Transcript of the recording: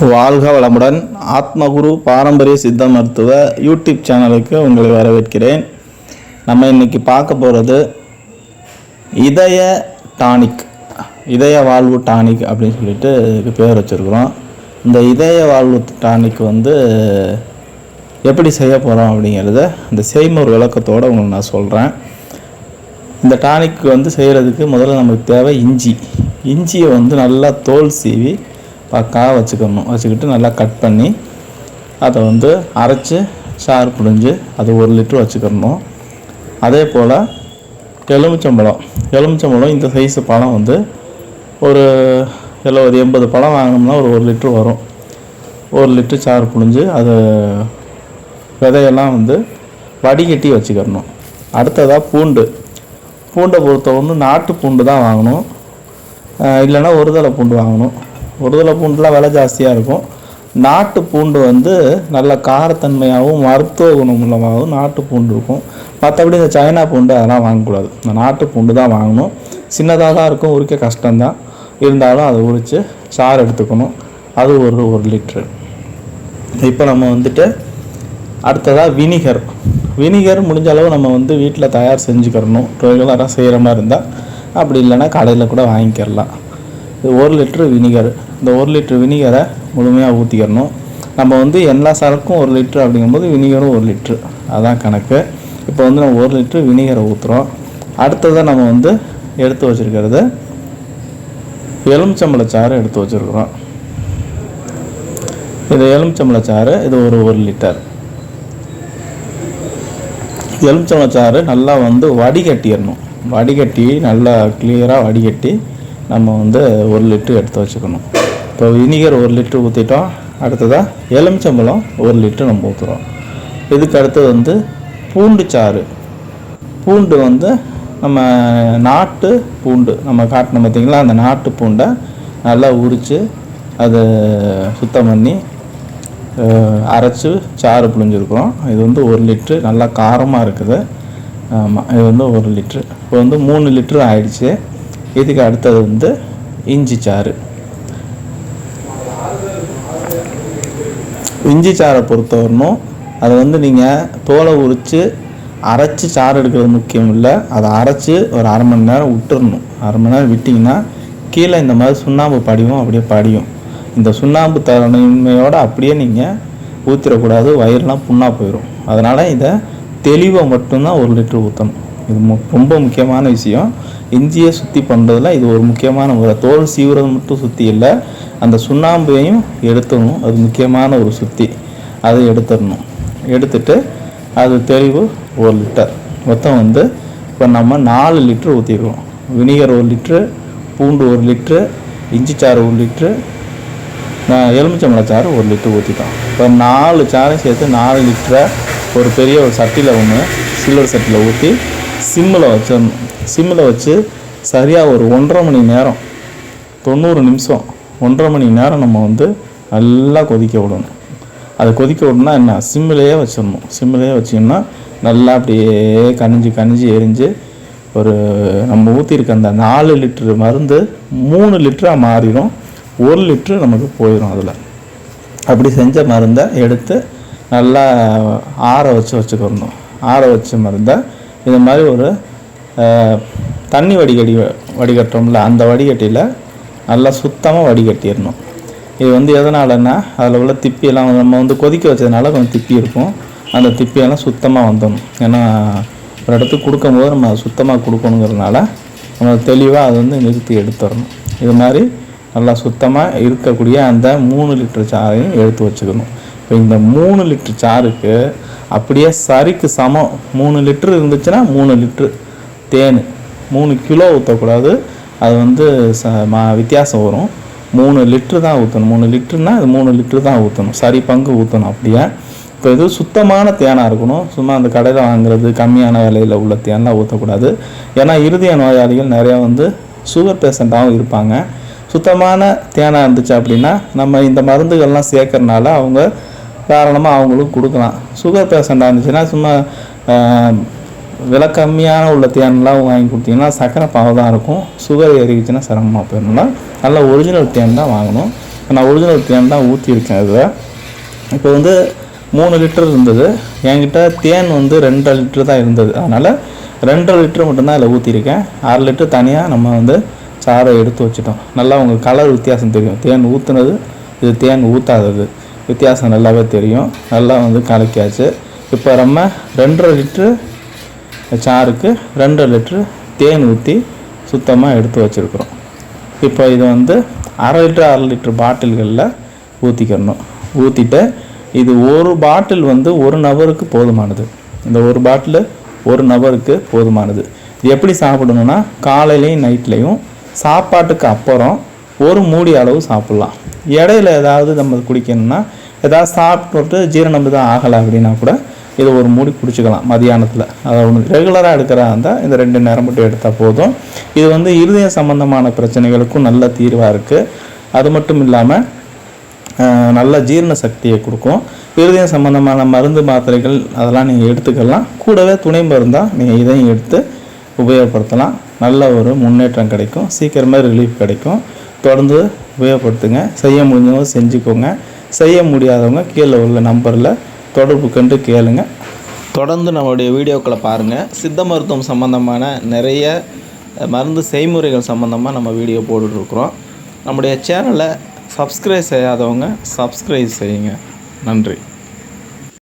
வாழ்க வளமுடன். ஆத்மகுரு பாரம்பரிய சித்த மருத்துவ யூடியூப் சேனலுக்கு உங்களை வரவேற்கிறேன். நம்ம இன்றைக்கி பார்க்க போகிறது இதய டானிக் இதய வாழ்வு டானிக் அப்படின்னு சொல்லிட்டு இதுக்கு பேர் வச்சுருக்குறோம். இந்த இதய வாழ்வு டானிக் வந்து எப்படி செய்ய போகிறோம் அப்படிங்கிறத இந்த செய்முறை விளக்கத்தோடு உங்களுக்கு நான் சொல்கிறேன் இந்த டானிக் வந்து செய்கிறதுக்கு முதல்ல நமக்கு தேவை இஞ்சி. இஞ்சியை வந்து நல்லா தோல் சீவி பக்காவாக வச்சுக்கணும். வச்சுக்கிட்டு நல்லா கட் பண்ணி அதை வந்து அரைச்சி சாறு புழிஞ்சு அது ஒரு லிட்டர் வச்சுக்கிறணும் அதே போல் எலுமிச்சம்பழம். எலுமிச்சம்பழம் இந்த சைஸு பழம் வந்து ஒரு எழுபது எண்பது பழம் வாங்கினோம்னா ஒரு ஒரு லிட்ரு வரும். ஒரு லிட்ரு சாறு புழிஞ்சு அது விதையெல்லாம் வந்து வடிகட்டி வச்சுக்கிறணும் அடுத்ததாக பூண்டு. பூண்டை பொறுத்தவரை நாட்டு பூண்டு தான் வாங்கணும். இல்லைன்னா இல்லைன்னா ஒருதலை பூண்டு வாங்கணும். ஒருதலை பூண்டுலாம் விலை ஜாஸ்தியாக இருக்கும். நாட்டு பூண்டு வந்து நல்ல காரத்தன்மையாகவும் மருத்துவ குணமுள்ளமாகவும் நாட்டு பூண்டு இருக்கும். மற்றபடி இந்த சைனா பூண்டு அதெல்லாம் வாங்கக்கூடாது. இந்த நாட்டு பூண்டு தான் வாங்கணும். சின்னதாக தான் இருக்கும் உரிக்க கஷ்டம்தான். இருந்தாலும் அதை உரித்து சாறு எடுத்துக்கணும். அது ஒரு ஒரு லிட்ரு. இப்போ நம்ம வந்துட்டு அடுத்ததாக வினிகர். வினிகர் முடிஞ்ச அளவு நம்ம வந்து வீட்டில் தயார் செஞ்சுக்கிறணும். ரெகுலராக செய்கிற மாதிரி இருந்தால் அப்படி இல்லைன்னா கடையில் கூட வாங்கிக்கிறலாம். ஒரு லிட்ரு வினிகர். இந்த ஒரு லிட்ரு வினிகரை முழுமையாக ஊற்றிக்கிறணும் நம்ம வந்து எல்லா சரக்கும் ஒரு லிட்ரு அப்படிங்கும்போது வினிகரும் ஒரு லிட்ரு அதான் கணக்கு. இப்போ வந்து நம்ம ஒரு லிட்ரு வினிகரை ஊற்றுறோம் அடுத்ததாக நம்ம வந்து எடுத்து வச்சுருக்கிறது எலுமிச்சம்பழச்சாறு எடுத்து வச்சுருக்குறோம். இது எலுமிச்சம்பளச்சாறு இது ஒரு ஒரு லிட்டர். எலுமிச்சம்பளச்சாறு நல்லா வந்து வடிகட்டிடணும். வடிகட்டி நல்லா கிளியராக வடிகட்டி நம்ம வந்து ஒரு லிட்டர் எடுத்து வச்சுக்கணும். இப்போ வினிகர் ஒரு லிட்டர் ஊற்றிட்டோம் அடுத்ததாக எலுமிச்சம்பழம் ஒரு லிட்டர் நம்ம ஊற்றுறோம் இதுக்கு அடுத்தது வந்து பூண்டு சாறு. பூண்டு வந்து நம்ம நாட்டு பூண்டு. நம்ம காட்டின பார்த்திங்களா அந்த நாட்டு பூண்டை நல்லா உரித்து அதை சுத்தம் பண்ணி அரைச்சி சாறு புழிஞ்சிருக்கிறோம். இது வந்து ஒரு லிட்ரு நல்லா காரமாக இருக்குது. ஆமாம் இது வந்து ஒரு லிட்ரு இப்போ வந்து மூணு லிட்ரு ஆயிடுச்சு. இதுக்கு அடுத்தது வந்து இஞ்சி சாறு. இஞ்சி சாறை பொறுத்தவரணும் அதை வந்து நீங்கள் தோலை உரித்து அரைச்சி சாறு எடுக்கிறது முக்கியம் இல்லை. அதை அரைச்சி ஒரு அரை மணி நேரம் விட்டுறணும். அரை மணி நேரம் விட்டிங்கன்னா கீழே இந்த மாதிரி சுண்ணாம்பு படியும் அப்படியே படியும். இந்த சுண்ணாம்பு தன்மையோடு அப்படியே நீங்கள் ஊற்றிடக்கூடாது வயிறுலாம் புண்ணாக போயிடும் அதனால் இதை தெளிவை மட்டும்தான் ஒரு லிட்டர் ஊற்றணும் இது மு- ரொம்ப முக்கியமான விஷயம். இஞ்சியை சுற்றி பண்ணுறதுல இது ஒரு முக்கியமான முறை. தோல் சீவுறது மட்டும் சுற்றி இல்லை. அந்த சுண்ணாம்பையும் எடுத்துடணும். அது முக்கியமான ஒரு சுத்தி. அதை எடுத்துடணும். எடுத்துட்டு அது தெளிவு ஒரு லிட்டர். மொத்தம் வந்து இப்போ நம்ம நாலு லிட்டர் ஊற்றிடுவோம் வினிகர் ஒரு லிட்ரு பூண்டு ஒரு லிட்ரு இஞ்சி சாறு ஒரு லிட்ரு எலுமிச்சம்பழ சாறு ஒரு லிட்டர் ஊற்றிட்டோம் இப்போ நாலு சாறையும் சேர்த்து நாலு லிட்டரை ஒரு பெரிய ஒரு சட்டியில் ஒன்று சில்வர் சட்டியில் ஊற்றி சிம்மில் வச்சிடணும். சிம்மில் வச்சு சரியாக ஒரு ஒன்றரை மணி நேரம் தொண்ணூறு நிமிஷம் ஒன்றரை மணி நேரம் நம்ம வந்து நல்லா கொதிக்க விடணும். அதை கொதிக்க விடணும்னா என்ன? சிம்மிலேயே வச்சிடணும். சிம்மிலேயே வச்சிங்கன்னா நல்லா அப்படியே கனிஞ்சு கனிஞ்சு எரிஞ்சு ஒரு நம்ம ஊற்றிருக்க அந்த நாலு லிட்டரு மருந்து மூணு லிட்டராக மாறிடும். ஒரு லிட்ரு நமக்கு போயிடும் அதில். அப்படி செஞ்ச மருந்தை எடுத்து நல்லா ஆற வச்சு வச்சுக்கிறணும் ஆற வச்ச மருந்தை இது மாதிரி ஒரு தண்ணி வடிகட்டி வடிகட்டுறோம்ல அந்த வடிகட்டியில் நல்லா சுத்தமாக வடிகட்டிடணும். இது வந்து எதனாலன்னா அதில் உள்ள திப்பியெல்லாம் நம்ம வந்து கொதிக்க வச்சதுனால கொஞ்சம் திப்பி இருக்கும். அந்த திப்பியெல்லாம் சுத்தமாக வந்துடணும் ஏன்னா ஒரு இடத்துக்கு கொடுக்கும்போது நம்ம சுத்தமாக கொடுக்கணுங்கிறதுனால நம்ம தெளிவாக அதை வந்து நிறுத்தி எடுத்துடணும். இது மாதிரி நல்லா சுத்தமாக இருக்கக்கூடிய அந்த மூணு லிட்டர் சாறையும் எடுத்து வச்சுக்கணும். இப்போ இந்த மூணு லிட்டர் சாருக்கு அப்படியே சரிக்கு சமம். மூணு லிட்ரு இருந்துச்சுன்னா மூணு லிட்ரு தேன். மூணு கிலோ ஊற்றக்கூடாது அது வந்து ச மா வித்தியாசம் வரும். மூணு லிட்ரு தான் ஊற்றணும் மூணு லிட்டருனா அது மூணு லிட்ரு தான் ஊற்றணும் சரி பங்கு ஊற்றணும் அப்படியே. இப்போ இது சுத்தமான தேனாக இருக்கணும். சும்மா அந்த கடையில் வாங்குறது கம்மியான விலையில் உள்ள தேன்லாம் ஊற்றக்கூடாது ஏன்னா இருதய நோயாளிகள் நிறையா வந்து சுகர் பேஷண்ட்டாகவும் இருப்பாங்க. சுத்தமான தேனாக இருந்துச்சு அப்படின்னா நம்ம இந்த மருந்துகள்லாம் சேர்க்கறனால அவங்க தாராளமாக அவங்களுக்கு கொடுக்கலாம். சுகர் பேஷண்ட்டாக இருந்துச்சுன்னா சும்மா விலை கம்மியான உள்ள தேன்லாம் வாங்கி கொடுத்தீங்கன்னா சக்கரை பாவம் தான் இருக்கும். சுகர் ஏறிச்சுன்னா சிரமமாக போயிடணும்னா நல்ல ஒரிஜினல் தேன் தான் வாங்கணும். நான் ஒரிஜினல் தேன் தான் ஊற்றியிருக்கேன் அதில் இப்போ வந்து மூணு லிட்டர் இருந்தது. என்கிட்ட தேன் வந்து ரெண்டரை லிட்டர் தான் இருந்தது. அதனால் ரெண்டரை லிட்டர் மட்டும்தான் இதில் ஊற்றிருக்கேன் அரை லிட்டர் தனியாக நம்ம வந்து சாறை எடுத்து வச்சிட்டோம். நல்லா உங்களுக்கு கலர் வித்தியாசம் தெரியும். தேன் ஊற்றுனது இது தேன் ஊற்றாதது வித்தியாசம் நல்லாவே தெரியும். நல்லா வந்து கலக்கியாச்சு. இப்போ நம்ம ரெண்டரை லிட்ரு சாருக்கு ரெண்டரை லிட்ரு தேன் ஊற்றி சுத்தமாக எடுத்து வச்சுருக்குறோம். இப்போ இது வந்து அரை லிட்டர் அரை லிட்ரு பாட்டில்களில் ஊற்றிக்கிடணும் ஊற்றிட்டு இது ஒரு பாட்டில் வந்து ஒரு நபருக்கு போதுமானது. இந்த ஒரு பாட்டில் ஒரு நபருக்கு போதுமானது. இது எப்படி சாப்பிடணும்னா காலையிலையும் நைட்லேயும் சாப்பாட்டுக்கு அப்புறம் ஒரு மூடி அளவு சாப்பிட்லாம். இடையில ஏதாவது நம்ம குடிக்கணும்னா ஏதாவது சாப்பிட்டு ஜீரணம் தான் ஆகலை அப்படின்னா கூட இதை ஒரு மூடி குடிச்சுக்கலாம் மதியானத்தில். அதை ஒன்று ரெகுலராக எடுக்கிறதா இருந்தால் இந்த ரெண்டு நேரம் மட்டும் எடுத்தால் போதும். இது வந்து இருதய சம்பந்தமான பிரச்சனைகளுக்கும் நல்ல தீர்வாக இருக்குது அது மட்டும் இல்லாமல் நல்ல ஜீரண சக்தியை கொடுக்கும். இருதயம் சம்பந்தமான மருந்து மாத்திரைகள் அதெல்லாம் நீங்கள் எடுத்துக்கலாம். கூடவே துணை மருந்தாக நீங்கள் இதையும் எடுத்து உபயோகப்படுத்தலாம். நல்ல ஒரு முன்னேற்றம் கிடைக்கும். சீக்கிரமே ரிலீஃப் கிடைக்கும். தொடர்ந்து உபயோகப்படுத்துங்க. செய்ய முடிஞ்சவங்க செஞ்சுக்கோங்க. செய்ய முடியாதவங்க கீழே உள்ள நம்பரில் தொடர்பு கண்டு கேளுங்க. தொடர்ந்து நம்மளுடைய வீடியோக்களை பாருங்கள் சித்த மருத்துவம் சம்மந்தமான நிறைய மருந்து செய்முறைகள் சம்மந்தமாக நம்ம வீடியோ போட்டுட்ருக்குறோம். நம்முடைய சேனலை சப்ஸ்கிரைப் செய்யாதவங்க சப்ஸ்கிரைப் செய்யுங்க. நன்றி.